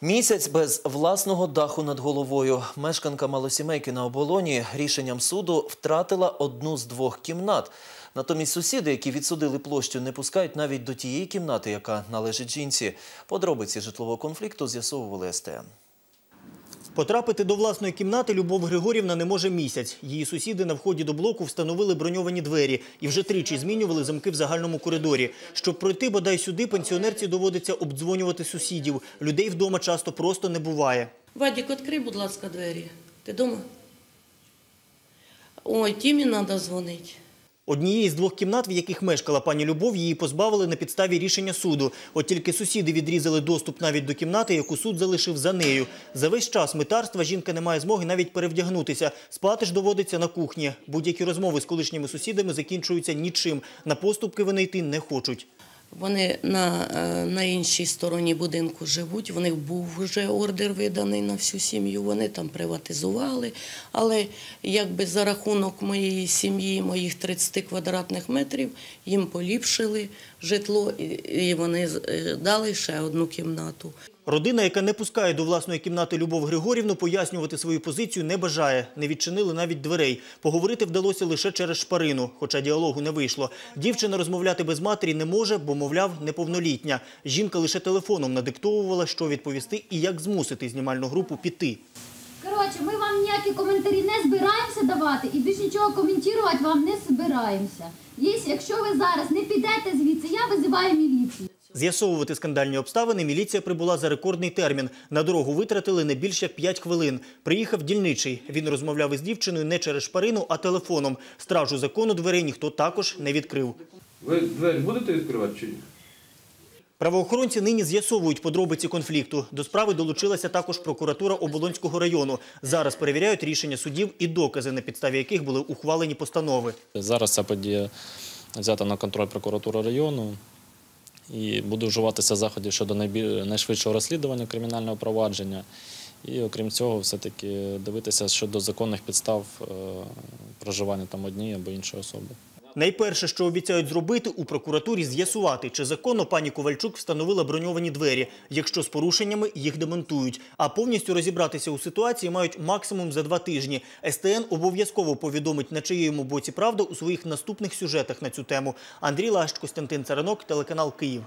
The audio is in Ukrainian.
Місяць без власного даху над головою. Мешканка малосімейки на оболоні рішенням суду втратила одну з двох кімнат. Натомість сусіди, які відсудили площу, не пускають навіть до тієї кімнати, яка належить жінці. Подробиці житлового конфлікту з'ясовували СТМ. Потрапити до власної кімнати Любов Григорівна не може місяць. Її сусіди на вході до блоку встановили броньовані двері і вже тричі змінювали замки в загальному коридорі. Щоб пройти бодай сюди, пенсіонерці доводиться обдзвонювати сусідів. Людей вдома часто просто не буває. Вадік, відкрий, будь ласка, двері. Ти вдома? Ой, Тімі треба дзвонити. Однієї з двох кімнат, в яких мешкала пані Любов, її позбавили на підставі рішення суду. От тільки сусіди відрізали доступ навіть до кімнати, яку суд залишив за нею. За весь час митарства жінка не має змоги навіть перевдягнутися. Спати ж доводиться на кухні. Будь-які розмови з колишніми сусідами закінчуються нічим. На поступки вони йти не хочуть. Вони на, е, на іншій стороні будинку живуть. В них був вже ордер виданий на всю сім'ю. Вони там приватизували. Але якби за рахунок моєї сім'ї, моїх 30 квадратних метрів, їм поліпшили житло і- вони е, дали ще одну кімнату. Родина, яка не пускає до власної кімнати Любов Григорівну, пояснювати свою позицію не бажає. Не відчинили навіть дверей. Поговорити вдалося лише через шпарину, хоча діалогу не вийшло. Дівчина розмовляти без матері не може, бо, мовляв, неповнолітня. Жінка лише телефоном надиктовувала, що відповісти і як змусити знімальну групу піти. Коротше, ми вам ніякі коментарі не збираємося давати і більш нічого коментувати вам не збираємося. Якщо ви зараз не підете звідси, я визиваю міліцію. З'ясовувати скандальні обставини міліція прибула за рекордний термін. На дорогу витратили не більш як 5 хвилин. Приїхав дільничий. Він розмовляв із дівчиною не через шпарину, а телефоном. Стражу закону дверей ніхто також не відкрив. Ви двері будете відкривати чи ні? Правоохоронці нині з'ясовують подробиці конфлікту. До справи долучилася також прокуратура Оболонського району. Зараз перевіряють рішення судів і докази, на підставі яких були ухвалені постанови. Зараз ця подія взята на контроль прокуратури району і буде вживатися заходів щодо найшвидшого розслідування кримінального провадження. І окрім цього, все-таки дивитися щодо законних підстав е, проживання там однієї або іншої особи. Найперше, що обіцяють зробити у прокуратурі, з'ясувати, чи законно пані Ковальчук встановила броньовані двері. Якщо з порушеннями, їх демонтують. А повністю розібратися у ситуації мають максимум за два тижні. СТН обов'язково повідомить, на чиєму боці правда у своїх наступних сюжетах на цю тему. Андрій Лащ, Костянтин Царанок, телеканал Київ.